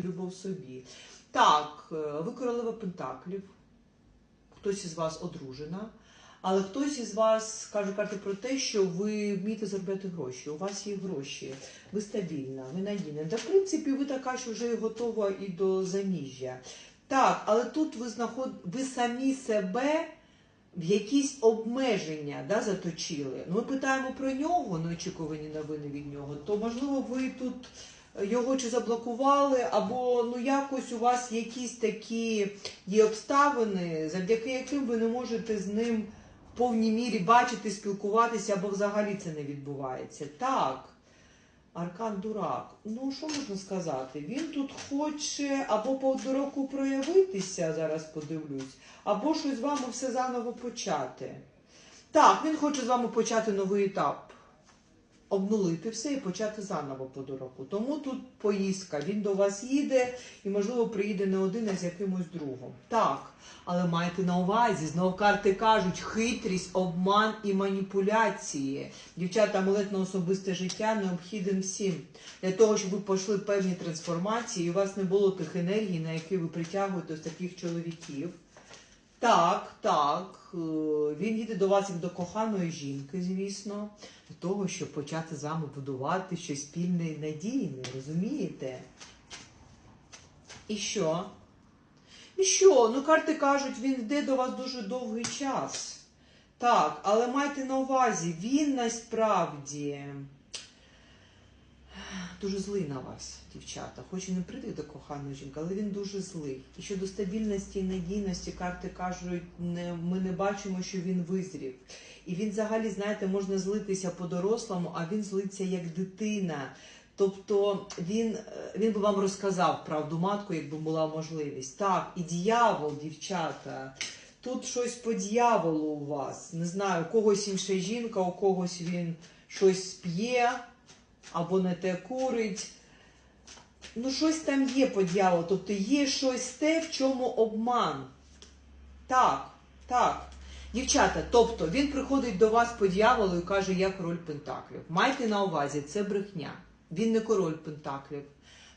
любов собі. Так, е, ви королева Пентаклів, хтось із вас одружена, але хтось із вас каже карти про те, що ви вмієте заробляти гроші. У вас є гроші, ви стабільна, ви надійна. Та в принципі, ви така, що вже готова і до заміжжя. Так, але тут ви знаход... ви самі себе в якісь обмеження да, заточили. Ну, ми питаємо про нього, неочікувані новини від нього, то можливо ви тут його чи заблокували, або ну якось у вас якісь такі є обставини, завдяки яким ви не можете з ним в повній мірі бачити, спілкуватися, або взагалі це не відбувається. Так. Аркан дурак. Ну, що можна сказати? Він тут хоче або по дураку проявитися, зараз подивлюсь, або щось з вами все заново почати. Так, він хоче з вами почати новий етап. Обнулити все і почати заново по дураку. Тому тут поїздка. Він до вас їде і, можливо, приїде не один, а з якимось другом. Так, але майте на увазі, знову карти кажуть, хитрість, обман і маніпуляції. Дівчата, амулет на особисте життя необхіден всім. Для того, щоб ви пішли певні трансформації, і у вас не було тих енергій, на які ви притягуєте з таких чоловіків. Так, так. е, Він їде до вас як до коханої жінки, звісно, того, щоб почати з вами будувати щось спільне і надійне, розумієте? І що? І що? Ну, карти кажуть, він йде до вас дуже довгий час. Так, але майте на увазі, він насправді дуже злий на вас, дівчата. Хоч і не прийде до коханої жінки, але він дуже злий. І щодо стабільності і надійності, карти кажуть, не, ми не бачимо, що він визрів. І він взагалі, знаєте, можна злитися по-дорослому, а він злиться як дитина. Тобто він, е, він би вам розказав правду матку, якби була можливість. Так, і дьявол, дівчата. Тут щось по дьяволу у вас. Не знаю, у когось інша жінка, у когось він щось п'є або не те курить. Ну, щось там є по дьяволу. Тобто є щось те, в чому обман. Так, так. Дівчата, тобто він приходить до вас по дьяволу і каже, я король Пентаклів. Майте на увазі, це брехня. Він не король Пентаклів,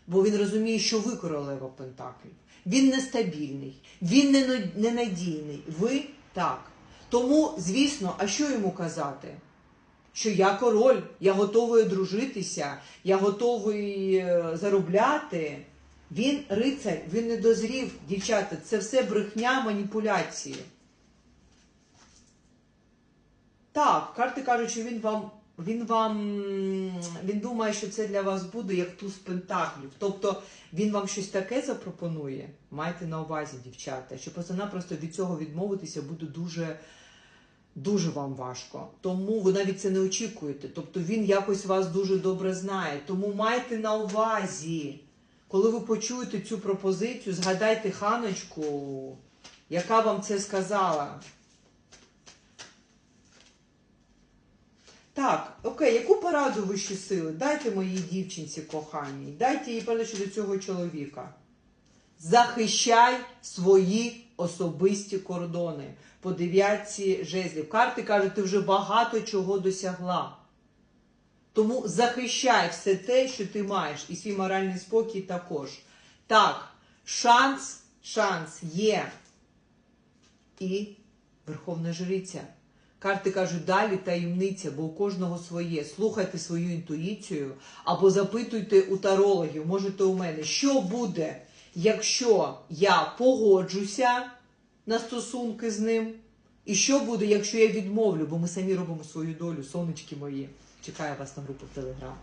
бо він розуміє, що ви королева Пентаклів. Він нестабільний, він ненадійний. Ви так. Тому, звісно, а що йому казати? Що я король, я готовий одружитися, я готовий е, заробляти. Він рицар, він не дозрів, дівчата. Це все брехня, маніпуляції. Так, карти кажуть, що він вам. Він вам він думає, що це для вас буде як туз пентаклів. Тобто він вам щось таке запропонує. Майте на увазі, дівчата, що просто-напросто від цього відмовитися буде дуже, дуже вам важко. Тому ви навіть це не очікуєте. Тобто він якось вас дуже добре знає. Тому майте на увазі, коли ви почуєте цю пропозицію, згадайте ханочку, яка вам це сказала. Так, окей, яку пораду вищі сили? Дайте моїй дівчинці коханій, дайте їй пораду щодо цього чоловіка. Захищай свої особисті кордони. По дев'ятці жезлів. Карти кажуть, ти вже багато чого досягла. Тому захищай все те, що ти маєш, і свій моральний спокій також. Так, шанс, шанс є. І Верховна Жриця. Карти кажуть, далі таємниця, бо у кожного своє. Слухайте свою інтуїцію або запитуйте у тарологів, можете у мене, що буде, якщо я погоджуся на стосунки з ним, і що буде, якщо я відмовлю, бо ми самі робимо свою долю, сонечки мої. Чекаю вас на групу в Телеграм.